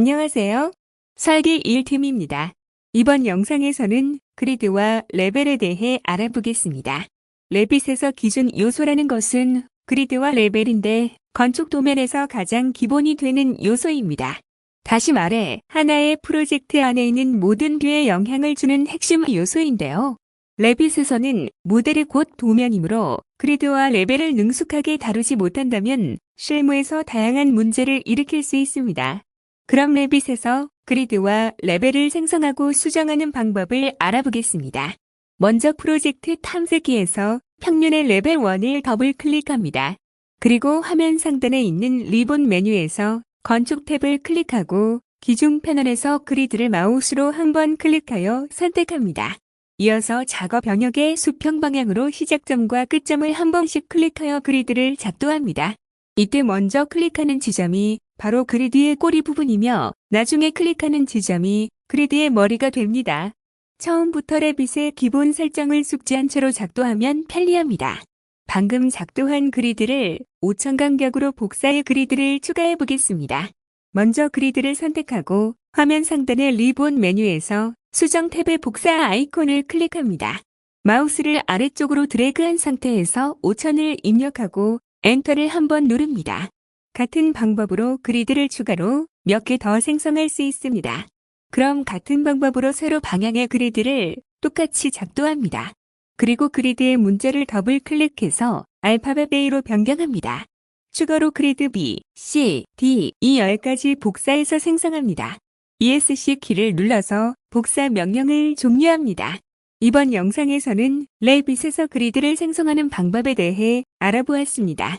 안녕하세요. 설계 1팀입니다. 이번 영상에서는 그리드와 레벨에 대해 알아보겠습니다. 레빗에서 기준 요소라는 것은 그리드와 레벨인데 건축 도면에서 가장 기본이 되는 요소입니다. 다시 말해 하나의 프로젝트 안에 있는 모든 뷰에 영향을 주는 핵심 요소인데요. 레빗에서는 모델이 곧 도면이므로 그리드와 레벨을 능숙하게 다루지 못한다면 실무에서 다양한 문제를 일으킬 수 있습니다. 그럼 레빗에서 그리드와 레벨을 생성하고 수정하는 방법을 알아보겠습니다. 먼저 프로젝트 탐색기에서 평면의 레벨 1을 더블 클릭합니다. 그리고 화면 상단에 있는 리본 메뉴에서 건축 탭을 클릭하고 기준 패널에서 그리드를 마우스로 한 번 클릭하여 선택합니다. 이어서 작업 영역의 수평 방향으로 시작점과 끝점을 한 번씩 클릭하여 그리드를 작도합니다. 이때 먼저 클릭하는 지점이 바로 그리드의 꼬리 부분이며 나중에 클릭하는 지점이 그리드의 머리가 됩니다. 처음부터 레빗의 기본 설정을 숙지한 채로 작도하면 편리합니다. 방금 작도한 그리드를 5천 간격으로 복사해 그리드를 추가해 보겠습니다. 먼저 그리드를 선택하고 화면 상단의 리본 메뉴에서 수정 탭의 복사 아이콘을 클릭합니다. 마우스를 아래쪽으로 드래그한 상태에서 5천을 입력하고 엔터를 한번 누릅니다. 같은 방법으로 그리드를 추가로 몇 개 더 생성할 수 있습니다. 그럼 같은 방법으로 세로 방향의 그리드를 똑같이 작도합니다. 그리고 그리드의 문자를 더블 클릭해서 알파벳 A로 변경합니다. 추가로 그리드 B, C, D, E 10가지 복사해서 생성합니다. ESC 키를 눌러서 복사 명령을 종료합니다. 이번 영상에서는 레빗에서 그리드를 생성하는 방법에 대해 알아보았습니다.